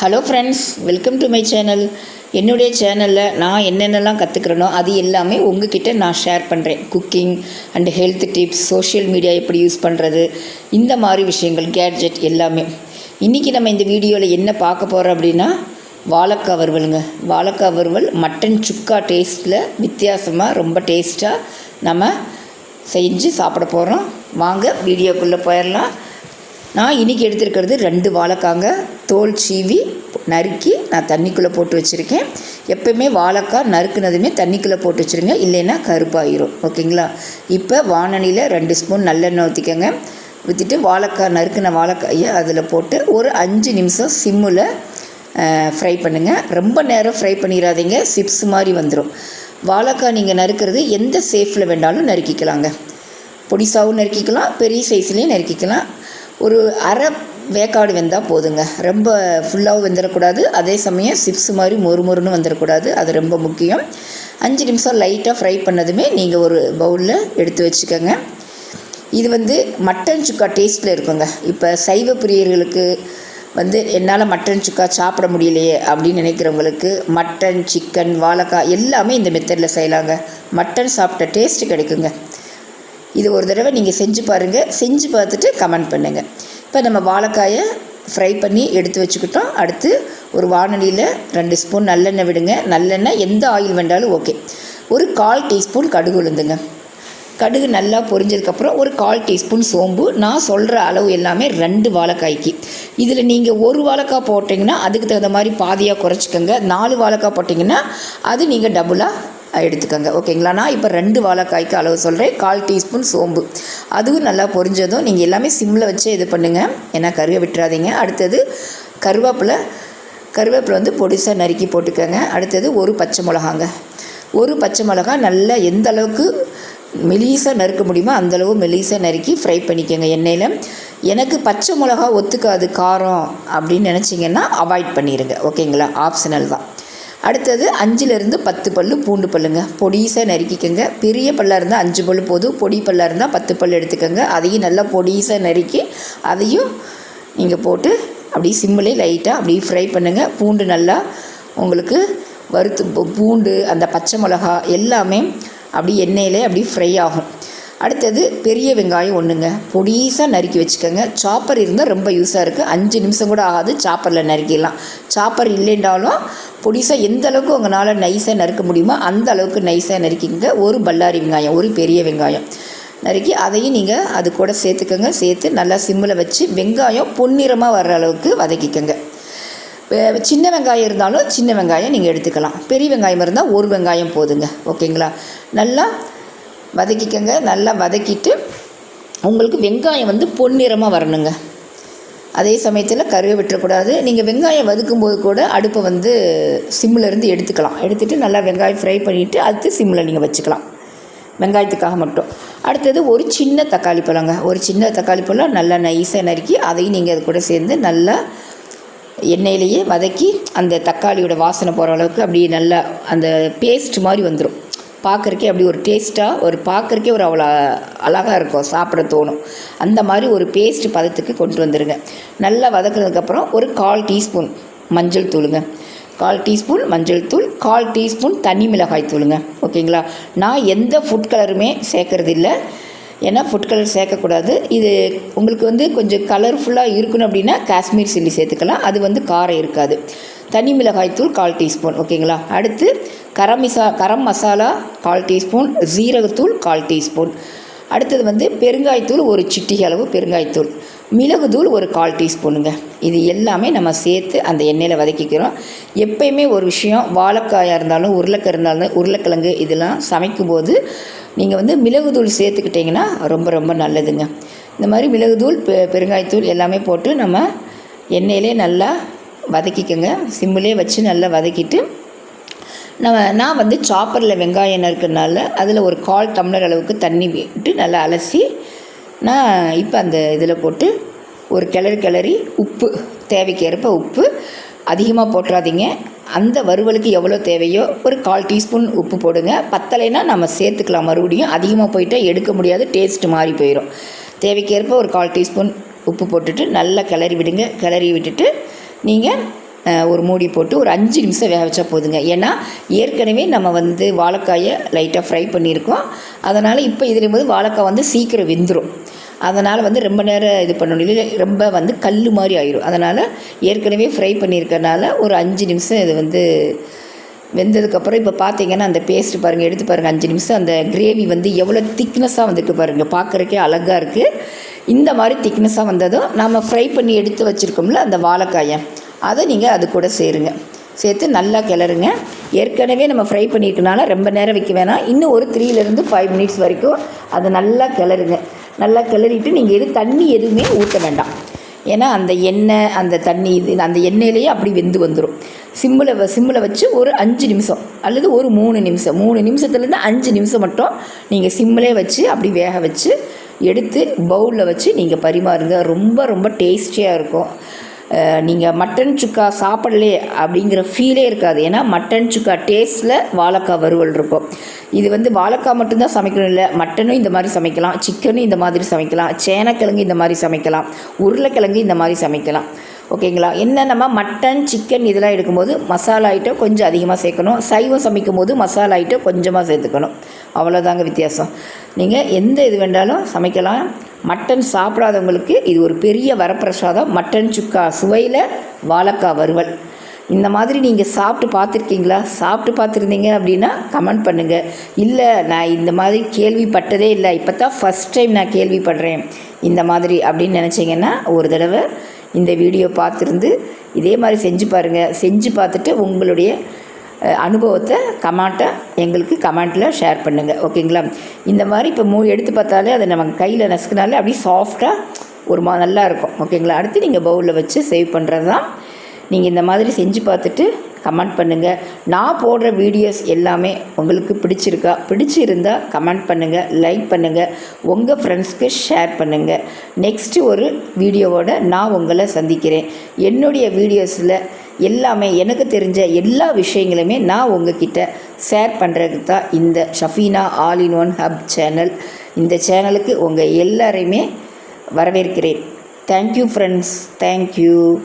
Hello friends welcome to my channel என்னுடைய சேனலில் நான் என்னென்னலாம் கற்றுக்கிறேனோ அது எல்லாமே உங்ககிட்ட நான் ஷேர் பண்ணுறேன் cooking and health tips social media எப்படி யூஸ் பண்ணுறது இந்த மாதிரி விஷயங்கள் கேட்ஜெட் எல்லாமே. இன்றைக்கி நம்ம இந்த வீடியோவில் என்ன பார்க்க போகிறோம் அப்படின்னா வாழைக்காய் வறுவலுங்க. வாழைக்காய் வறுவல் மட்டன் சுக்கா டேஸ்ட்டில் வித்தியாசமாக ரொம்ப டேஸ்ட்டாக நம்ம செஞ்சு சாப்பிட போகிறோம் வாங்க வீடியோக்குள்ளே போயிடலாம் நான் இன்றைக்கி எடுத்திருக்கிறது ரெண்டு வாழைக்காங்க. தோல் சீவி நறுக்கி நான் தண்ணிக்குள்ளே போட்டு வச்சுருக்கேன். எப்போயுமே வாழைக்காய் நறுக்குனதுமே தண்ணிக்குள்ளே போட்டு வச்சுருங்க. இல்லைன்னா கருப்பாயிரும். ஓகேங்களா? இப்போ வானலியில் ரெண்டு ஸ்பூன் நல்லெண்ணெய் ஊற்றிக்கோங்க ஊற்றிட்டு வாழைக்காய் நறுக்கின வாழைக்காயை அதில் போட்டு ஒரு அஞ்சு நிமிஷம் சிம்மில் ஃப்ரை பண்ணுங்கள் ரொம்ப நேரம் ஃப்ரை பண்ணிடாதீங்க சிப்ஸ் மாதிரி வந்துடும் வாழைக்காய் நீங்கள் நறுக்கிறது எந்த சேஃபில் வேண்டாலும் நறுக்கிக்கலாங்க. பொடிசாவும் நறுக்கிக்கலாம். பெரிய சைஸ்லேயும் நறுக்கிக்கலாம். ஒரு அரை வேக்காடு வெந்தால் போதுங்க. ரொம்ப ஃபுல்லாகவும் வெந்துடக்கூடாது அதே சமயம் சிப்ஸ் மாதிரி மொறு மொறுன்னு வந்துடக்கூடாது அது ரொம்ப முக்கியம். அஞ்சு நிமிஷம் லைட்டாக ஃப்ரை பண்ணதுமே நீங்கள் ஒரு பவுலில் எடுத்து வச்சுக்கோங்க. இது வந்து மட்டன் சுக்கா டேஸ்ட்டில் இருக்குங்க. இப்போ சைவ பிரியர்களுக்கு வந்து என்னால் மட்டன் சுக்கா சாப்பிட முடியலையே அப்படின்னு நினைக்கிறவங்களுக்கு மட்டன் சிக்கன் வாழைக்காய் எல்லாமே இந்த மெத்தடில் செய்யலாங்க. மட்டன் சாப்பிட்ட டேஸ்ட்டு கிடைக்குங்க. இது ஒரு தடவை நீங்கள் செஞ்சு பாருங்கள் செஞ்சு பார்த்துட்டு கமெண்ட் பண்ணுங்கள் இப்போ நம்ம வாழைக்காயை ஃப்ரை பண்ணி எடுத்து வச்சுக்கிட்டோம். அடுத்து ஒரு வானொலியில் ரெண்டு ஸ்பூன் நல்லெண்ணெய் விடுங்க. நல்லெண்ணெய் எந்த ஆயில் வேண்டாலும் ஓகே. ஒரு கால் டீஸ்பூன் கடுகு உளுந்துங்க. கடுகு நல்லா பொரிஞ்சதுக்கப்புறம் ஒரு கால் டீஸ்பூன் சோம்பு. நான் சொல்கிற அளவு எல்லாமே ரெண்டு வாழைக்காய்க்கு. இதில் நீங்கள் ஒரு வாழைக்காய் போட்டிங்கன்னா அதுக்கு தகுந்த மாதிரி பாதியாக குறைச்சிக்கோங்க. நாலு வாழைக்காய் போட்டிங்கன்னா அது நீங்கள் டபுளாக எடுத்துக்கோங்க. ஓகேங்களா? நான் இப்போ ரெண்டு வாழைக்காய்க்கு அளவு சொல்கிறேன் கால் டீஸ்பூன் சோம்பு. அதுவும் நல்லா பொரிஞ்சதும் நீங்கள் எல்லாமே சிம்மில் வச்சே இது பண்ணுங்கள் ஏன்னா கருவை விட்டுறாதீங்க. அடுத்தது கருவேப்பிலை. கருவேப்பிலை வந்து பொடிசாக நறுக்கி போட்டுக்கோங்க. அடுத்தது ஒரு பச்சை மிளகாங்க. ஒரு பச்சை மிளகா நல்லா எந்த அளவுக்கு மெலீஸாக நறுக்க முடியுமோ அந்தளவு மெலீஸாக நறுக்கி ஃப்ரை பண்ணிக்கோங்க எண்ணெயில். எனக்கு பச்சை மிளகா ஒத்துக்காது காரம் அப்படின்னு நினச்சிங்கன்னா அவாய்ட் பண்ணிடுங்க ஓகேங்களா? ஆப்ஷனல் தான். அடுத்தது அஞ்சுலேருந்து பத்து பல் பூண்டு பல்லுங்க. பொடிசாக நறுக்கிக்கோங்க. பெரிய பல்லாக இருந்தால் அஞ்சு பல் போதும். பொடி பல்லாக இருந்தால் பத்து பல் எடுத்துக்கோங்க. அதையும் நல்லா பொடிசாக நறுக்கி அதையும் நீங்கள் போட்டு அப்படியே சிம்மிலே லைட்டாக அப்படியே ஃப்ரை பண்ணுங்கள் பூண்டு நல்லா உங்களுக்கு வறுத்து பூண்டு அந்த பச்சை மிளகா எல்லாமே அப்படி எண்ணெயிலே அப்படி ஃப்ரை ஆகும். அடுத்தது பெரிய வெங்காயம் ஒன்றுங்க பொடிசாக நறுக்கி வச்சுக்கோங்க. சாப்பர் இருந்தால் ரொம்ப யூஸாக இருக்குது அஞ்சு நிமிஷம் கூட ஆகாது. சாப்பரில் நறுக்கிடலாம். சாப்பர் இல்லைன்றாலும் பொடிசாக எந்த அளவுக்கு உங்களால் நைஸாக நறுக்க முடியுமோ அந்த அளவுக்கு நைஸாக நறுக்கிங்க ஒரு பல்லாரி வெங்காயம் ஒரு பெரிய வெங்காயம். நறுக்கி அதையும் நீங்கள் அது கூட சேர்த்துக்கோங்க. சேர்த்து நல்லா சிம்மில் வச்சு வெங்காயம் பொன்னிறமாக வர்ற அளவுக்கு வதக்கிக்கோங்க. சின்ன வெங்காயம் இருந்தாலும் சின்ன வெங்காயம் நீங்கள் எடுத்துக்கலாம். பெரிய வெங்காயம் இருந்தால் ஒரு வெங்காயம் போதுங்க. ஓகேங்களா? நல்லா வதக்கிக்கங்க. நல்லா வதக்கிட்டு உங்களுக்கு வெங்காயம் வந்து பொன்னிறமாக வரணுங்க. அதே சமயத்தில் கருவே விட்டுறக்கூடாது. நீங்கள் வெங்காயம் வதக்கும்போது கூட அடுப்பை வந்து சிம்மில் இருந்து எடுத்துக்கலாம். எடுத்துகிட்டு நல்லா வெங்காயம் ஃப்ரை பண்ணிவிட்டு அடுத்து சிம்மில் நீங்கள் வச்சுக்கலாம். வெங்காயத்துக்காக மட்டும். அடுத்தது ஒரு சின்ன தக்காளி பழங்க. ஒரு சின்ன தக்காளி பழம் நல்லா நைஸாக நறுக்கி அதையும் நீங்கள் அது கூட சேர்ந்து நல்லா எண்ணெயிலேயே வதக்கி அந்த தக்காளியோட வாசனை போகிற அளவுக்கு அப்படியே நல்லா அந்த பேஸ்ட் மாதிரி வந்துடும் பார்க்குறக்கே அப்படி ஒரு டேஸ்ட்டாக ஒரு பார்க்குறக்கே ஒரு அவ்வளோ அழகாக இருக்கும். சாப்பிட தோணும். அந்த மாதிரி ஒரு பேஸ்ட் பதத்துக்கு கொண்டு வந்துடுங்க நல்லா வதக்குனதுக்கப்புறம் ஒரு கால் டீஸ்பூன் மஞ்சள் தூளுங்க. கால் டீஸ்பூன் மஞ்சள் தூள் கால் டீஸ்பூன் தனி மிளகாய் தூளுங்க. ஓகேங்களா? நான் எந்த ஃபுட் கலருமே சேர்க்கறது இல்லை ஏன்னா ஃபுட் கலர் சேர்க்கக்கூடாது. இது உங்களுக்கு வந்து கொஞ்சம் கலர்ஃபுல்லாக இருக்கணும் அப்படின்னா காஷ்மீர் சில்லி சேர்த்துக்கலாம். அது வந்து காரம் இருக்காது. தனி மிளகாய்த்தூள் கால் டீஸ்பூன் ஓகேங்களா? அடுத்து கரம் மிசா கரம் மசாலா கால் டீஸ்பூன் ஜீரகத்தூள் கால் டீஸ்பூன். அடுத்தது வந்து பெருங்காயத்தூள் ஒரு சிட்டிகை அளவு பெருங்காயத்தூள் மிளகுத்தூள் ஒரு கால் டீஸ்பூனுங்க. இது எல்லாமே நம்ம சேர்த்து அந்த எண்ணெயில் வதக்கிக்கிறோம். எப்பயுமே ஒரு விஷயம் வாழைக்காயாக இருந்தாலும் உருளைக்கிழங்கு இருந்தாலும் உருளைக்கிழங்கு இதெல்லாம் சமைக்கும்போது நீங்கள் வந்து மிளகுத்தூள் சேர்த்துக்கிட்டிங்கன்னா ரொம்ப ரொம்ப நல்லதுங்க. இந்த மாதிரி மிளகுத்தூள் பெ பெருங்காயத்தூள் எல்லாமே போட்டு நம்ம எண்ணெயிலே நல்லா வதக்கிக்கோங்க. சிம்மிலே வச்சு நல்லா வதக்கிட்டு நம்ம நான் வந்து சாப்பரில் வெங்காயம் நறுக்கிறனால அதில் ஒரு கால் டம்ளர் அளவுக்கு தண்ணி விட்டு நல்லா அலசி நான் இப்போ அந்த இதில் போட்டு ஒரு கிளறி கிளறி உப்பு தேவைக்கேற்ப உப்பு அதிகமாக போட்டுறாதீங்க. அந்த வறுவலுக்கு எவ்வளோ தேவையோ ஒரு கால் டீஸ்பூன் உப்பு போடுங்க. பத்தலைன்னா நம்ம சேர்த்துக்கலாம். மறுபடியும் அதிகமாக போயிட்டால் எடுக்க முடியாது. டேஸ்ட்டு மாறி போயிடும் தேவைக்கேற்ப ஒரு கால் டீஸ்பூன் உப்பு போட்டுட்டு நல்லா கிளறி விடுங்க. கிளறி விட்டுட்டு நீங்கள் ஒரு மூடி போட்டு ஒரு அஞ்சு நிமிஷம் வேக வச்சா போதுங்க. ஏன்னா ஏற்கனவே நம்ம வந்து வாழைக்காயை லைட்டாக ஃப்ரை பண்ணியிருக்கோம். அதனால் இப்போ இதில் போது வாழைக்காய் வந்து சீக்கிரம் வெந்துடும் அதனால் வந்து ரொம்ப நேரம் இது பண்ணணும். ரொம்ப வந்து கல் மாதிரி ஆயிரும். அதனால் ஏற்கனவே ஃப்ரை பண்ணியிருக்கறனால ஒரு அஞ்சு நிமிஷம் இது வந்து வெந்ததுக்கப்புறம் இப்போ பார்த்தீங்கன்னா அந்த பேஸ்ட்டு பாருங்கள் எடுத்து பாருங்கள் அஞ்சு நிமிஷம் அந்த கிரேவி வந்து எவ்வளோ திக்னஸாக வந்துருக்கு பாருங்கள் பார்க்குறக்கே அழகாக இருக்குது இந்த மாதிரி திக்னஸாக வந்ததும் நம்ம ஃப்ரை பண்ணி எடுத்து வச்சுருக்கோம்ல அந்த வாழைக்காயை. அதை நீங்கள் அது கூட சேருங்க. சேர்த்து நல்லா கிளறுங்க. ஏற்கனவே நம்ம ஃப்ரை பண்ணியிருக்கனால ரொம்ப நேரம் வைக்க வேணாம். இன்னும் ஒரு த்ரீலேருந்து ஃபைவ் மினிட்ஸ் வரைக்கும் அதை நல்லா கிளறுங்க. நல்லா கிளறிட்டு நீங்கள் எது தண்ணி எதுவுமே ஊற்ற வேண்டாம். ஏன்னா அந்த எண்ணெய் அந்த தண்ணி இது அந்த எண்ணெயிலேயே அப்படி வெந்து வந்துடும் சிம்மில் சிம்மில் வச்சு ஒரு அஞ்சு நிமிஷம் அல்லது ஒரு மூணு நிமிஷம். மூணு நிமிஷத்துலேருந்து அஞ்சு நிமிஷம் மட்டும் நீங்கள் சிம்மிலே வச்சு அப்படி வேக வச்சு எடுத்து பவுலில் வச்சு நீங்கள் பரிமாறுங்க. ரொம்ப ரொம்ப டேஸ்டியாக இருக்கும். நீங்கள் மட்டன் சுக்கா சாப்பிடலே அப்படிங்கிற ஃபீலே இருக்காது. ஏன்னா மட்டன் சுக்கா டேஸ்ட்டில் வாழைக்காய் வறுவல் இருக்கும். இது வந்து வாழைக்காய் மட்டும்தான் சமைக்கணும் இல்லை மட்டனும் இந்த மாதிரி சமைக்கலாம் சிக்கனும் இந்த மாதிரி சமைக்கலாம் சேனக்கிழங்கு இந்த மாதிரி சமைக்கலாம் உருளைக்கிழங்கு இந்த மாதிரி சமைக்கலாம். ஓகேங்களா? என்ன நம்ம மட்டன் சிக்கன் இதெல்லாம் எடுக்கும்போது மசாலா ஐட்டம் கொஞ்சம் அதிகமாக சேர்க்கணும். சைவம் சமைக்கும் போது மசாலா ஐட்டம் கொஞ்சமாக சேர்த்துக்கணும். அவ்வளோதாங்க வித்தியாசம். நீங்கள் எந்த இது வேண்டாலும் சமைக்கலாம். மட்டன் சாப்பிடாதவங்களுக்கு இது ஒரு பெரிய வரப்பிரசாதம். மட்டன் சுக்கா சுவையில் வாழைக்காய் வறுவல். இந்த மாதிரி நீங்கள் சாப்பிட்டு பார்த்துருக்கீங்களா? சாப்பிட்டு பார்த்துருந்தீங்க அப்படின்னா கமெண்ட் பண்ணுங்கள் இல்லை நான் இந்த மாதிரி கேள்விப்பட்டதே இல்லை. இப்போ தான் ஃபஸ்ட் டைம் நான் கேள்விப்படுறேன். இந்த மாதிரி அப்படின்னு நினச்சிங்கன்னா ஒரு தடவை இந்த வீடியோ பார்த்துருந்து இதே மாதிரி செஞ்சு பாருங்கள் செஞ்சு பார்த்துட்டு உங்களுடைய அனுபவத்தை கமெண்ட்டை எங்களுக்கு கமெண்ட்டில் ஷேர் பண்ணுங்கள் ஓகேங்களா இந்த மாதிரி இப்போ மூ எடுத்து பார்த்தாலே அதை நம்ம கையில் நசுக்கினாலே அப்படியே சாஃப்டாக ஒரு மா நல்லா இருக்கும். ஓகேங்களா அடுத்து நீங்கள் பவுலில் வச்சு சேவ் பண்ணுறது தான் நீங்கள் இந்த மாதிரி செஞ்சு பார்த்துட்டு கமெண்ட் பண்ணுங்கள் நான் போடுற வீடியோஸ் எல்லாமே உங்களுக்கு பிடிச்சிருக்கா? பிடிச்சிருந்தா கமெண்ட் பண்ணுங்கள் லைக் பண்ணுங்கள் உங்கள் ஃப்ரெண்ட்ஸ்க்கு ஷேர் பண்ணுங்கள் நெக்ஸ்ட்டு ஒரு வீடியோவோட நான் உங்களை சந்திக்கிறேன். என்னுடைய வீடியோஸில் எல்லாமே எனக்கு தெரிஞ்ச எல்லா விஷயங்களுமே நான் உங்ககிட்ட ஷேர் பண்ணுறதுக்கு தான் இந்த Shafeena all in one hub channel இந்த சேனலுக்கு உங்கள் எல்லாரையுமே வரவேற்கிறேன். Thank you friends thank you